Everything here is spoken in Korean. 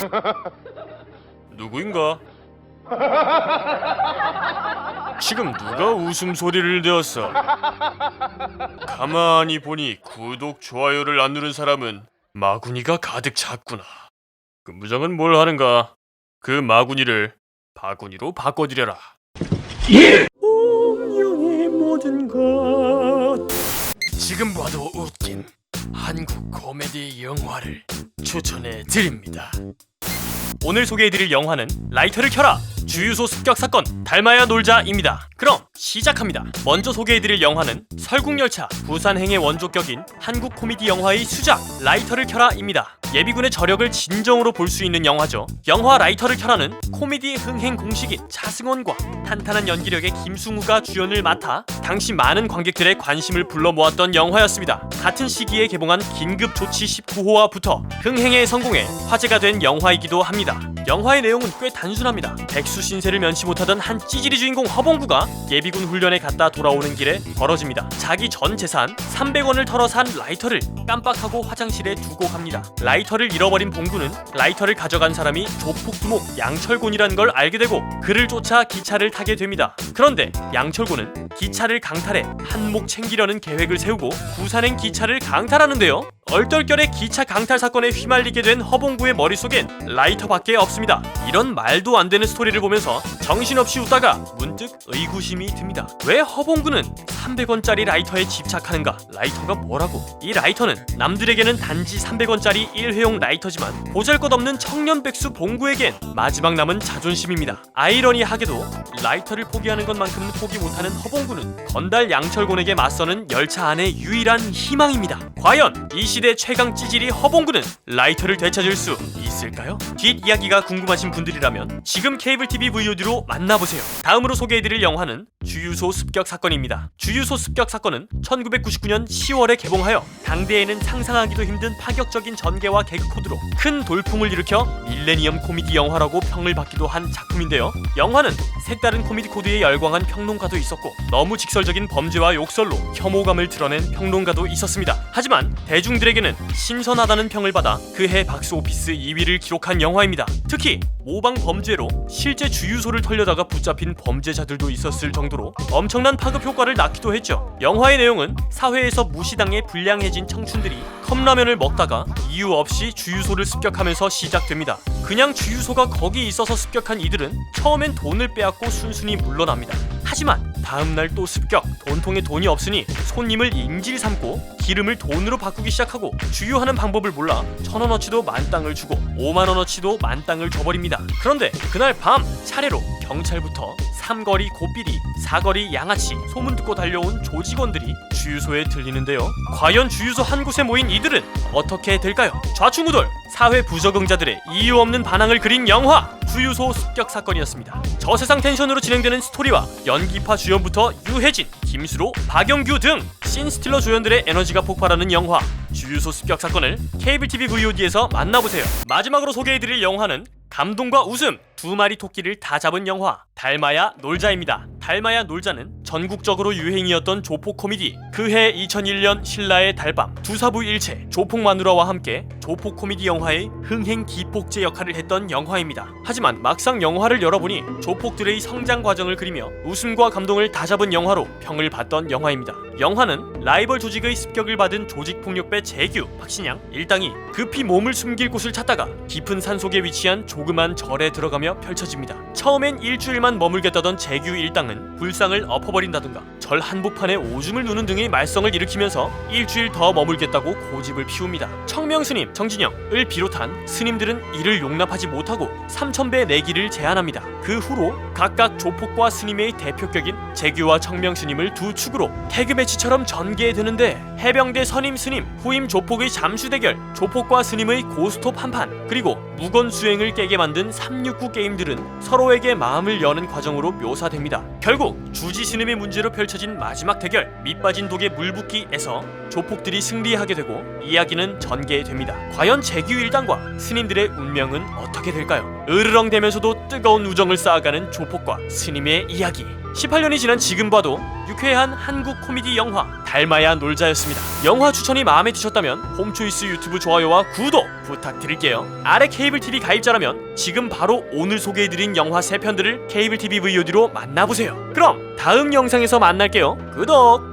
누구인가? 지금 누가 웃음소리를 내었어? 가만히 보니 구독, 좋아요를 안 누른 사람은 마구니가 가득 찼구나. 근무장은 뭘 하는가? 그 마구니를 바구니로 바꿔드려라. 운명의 모든 것. 지금 봐도 웃긴 한국 코미디 영화를 추천해 드립니다. 오늘 소개해드릴 영화는 라이터를 켜라 주유소 습격 사건 달마야 놀자입니다. 그럼 시작합니다. 먼저 소개해드릴 영화는 설국열차 부산행의 원조격인 한국 코미디 영화의 수작 라이터를 켜라입니다. 예비군의 저력을 진정으로 볼 수 있는 영화죠. 영화 라이터를 켜라는 코미디 흥행 공식인 차승원과 탄탄한 연기력의 김승우가 주연을 맡아 당시 많은 관객들의 관심을 불러 모았던 영화였습니다. 같은 시기에 개봉한 긴급 조치 19호와부터 흥행에 성공해 화제가 된 영화이기도 합니다. 영화의 내용은 꽤 단순합니다. 백수 신세를 면치 못하던 한 찌질이 주인공 허봉구가 예비군 훈련에 갔다 돌아오는 길에 벌어집니다. 자기 전 재산 300원을 털어 산 라이터를 깜빡하고 화장실에 두고 갑니다. 라이터를 잃어버린 봉구는 라이터를 가져간 사람이 조폭두목 양철곤이라는 걸 알게 되고 그를 쫓아 기차를 타게 됩니다. 그런데 양철곤은 기차를 강탈해 한몫 챙기려는 계획을 세우고 부산행 기차를 강탈하는데요. 얼떨결에 기차 강탈 사건에 휘말리게 된 허봉구의 머릿속엔 라이터밖에 없습니다. 이런 말도 안 되는 스토리를 보면서 정신없이 웃다가 문득 의구심이 듭니다. 왜 허봉구는 300원짜리 라이터에 집착하는가? 라이터가 뭐라고? 이 라이터는 남들에게는 단지 300원짜리 일회용 라이터지만 보잘것없는 청년 백수 봉구에겐 마지막 남은 자존심입니다. 아이러니하게도 라이터를 포기하는 것만큼은 포기 못하는 허봉구는 건달 양철곤에게 맞서는 열차 안의 유일한 희망입니다. 과연 이 시대 최강 찌질이 허봉구는 라이터를 되찾을 수 있을까요? 뒷이야기가 궁금하신 분들이라면 지금 케이블 TV VOD로 만나보세요. 다음으로 소개해드릴 영화는 주유소 습격 사건입니다. 주 유소 습격 사건은 1999년 10월에 개봉하여 당대에는 상상하기도 힘든 파격적인 전개와 개그 코드로 큰 돌풍을 일으켜 밀레니엄 코미디 영화라고 평을 받기도 한 작품인데요. 영화는 색다른 코미디 코드에 열광한 평론가도 있었고 너무 직설적인 범죄와 욕설로 혐오감을 드러낸 평론가도 있었습니다. 하지만 대중들에게는 신선하다는 평을 받아 그해 박스 오피스 2위를 기록한 영화입니다. 특히 모방 범죄로 실제 주유소를 털려다가 붙잡힌 범죄자들도 있었을 정도로 엄청난 파급 효과를 낳기도 했죠. 영화의 내용은 사회에서 무시당해 불량해진 청춘들이 컵라면을 먹다가 이유 없이 주유소를 습격하면서 시작됩니다. 그냥 주유소가 거기 있어서 습격한 이들은 처음엔 돈을 빼앗고 순순히 물러납니다. 하지만 다음날 또 습격, 돈통에 돈이 없으니 손님을 인질 삼고 기름을 돈으로 바꾸기 시작하고 주유하는 방법을 몰라 천 원어치도 만 땅을 주고 오만 원어치도 만 땅을 줘버립니다. 그런데 그날 밤 차례로 경찰부터 삼거리 고삐리, 사거리 양아치 소문 듣고 달려온 조직원들이 주유소에 들리는데요. 과연 주유소 한 곳에 모인 이들은 어떻게 될까요? 좌충우돌 사회 부적응자들의 이유 없는 반항을 그린 영화 주유소 습격 사건이었습니다. 저세상 텐션으로 진행되는 스토리와 연기파 주연부터 유해진, 김수로, 박영규 등 신스틸러 조연들의 에너지가 폭발하는 영화 주유소 습격 사건을 케이블 TV VOD에서 만나보세요. 마지막으로 소개해드릴 영화는 감동과 웃음 두 마리 토끼를 다 잡은 영화 달마야 놀자입니다. 달마야 놀자는 전국적으로 유행이었던 조폭 코미디 그해 2001년 신라의 달밤 두 사부 일체 조폭 마누라와 함께 조폭 코미디 영화의 흥행 기폭제 역할을 했던 영화입니다. 하지만 막상 영화를 열어보니 조폭들의 성장 과정을 그리며 웃음과 감동을 다 잡은 영화로 평을 받던 영화입니다. 영화는 라이벌 조직의 습격을 받은 조직 폭력배 재규 박신양 일당이 급히 몸을 숨길 곳을 찾다가 깊은 산 속에 위치한 조그만 절에 들어가며 펼쳐집니다. 처음엔 일주일만 머물겠다던 재규 일당은 불상을 엎어버린다든가 절 한복판에 오줌을 누는 등의 말썽을 일으키면서 일주일 더 머물겠다고 고집을 피웁니다. 청명 스님, 정진영을 비롯한 스님들은 이를 용납하지 못하고 3천배 내기를 제안합니다. 그 후로 각각 조폭과 스님의 대표격인 재규와 청명 스님을 두 축으로 태그 매치 처럼 전개되는데 해병대 선임 스님, 후임 조폭의 잠수 대결, 조폭과 스님의 고스톱 한판, 그리고 무건 수행을 깨게 만든 369 게임들은 서로에게 마음을 여는 과정으로 묘사됩니다. 결국 주지 스님의 문제로 펼쳐진 마지막 대결, 밑빠진 독의 물붓기에서 조폭들이 승리하게 되고 이야기는 전개됩니다. 과연 재규 일당과 스님들의 운명은 어떻게 될까요? 으르렁대면서도 뜨거운 우정을 쌓아가는 조폭과 스님의 이야기. 18년이 지난 지금 봐도 유쾌한 한국 코미디 영화 닮아야 놀자였습니다. 영화 추천이 마음에 드셨다면 홈초이스 유튜브 좋아요와 구독 부탁드릴게요. 아래 케이블 TV 가입자라면 지금 바로 오늘 소개해드린 영화 세 편들을 케이블 TV VOD로 만나보세요. 그럼 다음 영상에서 만날게요. 구독.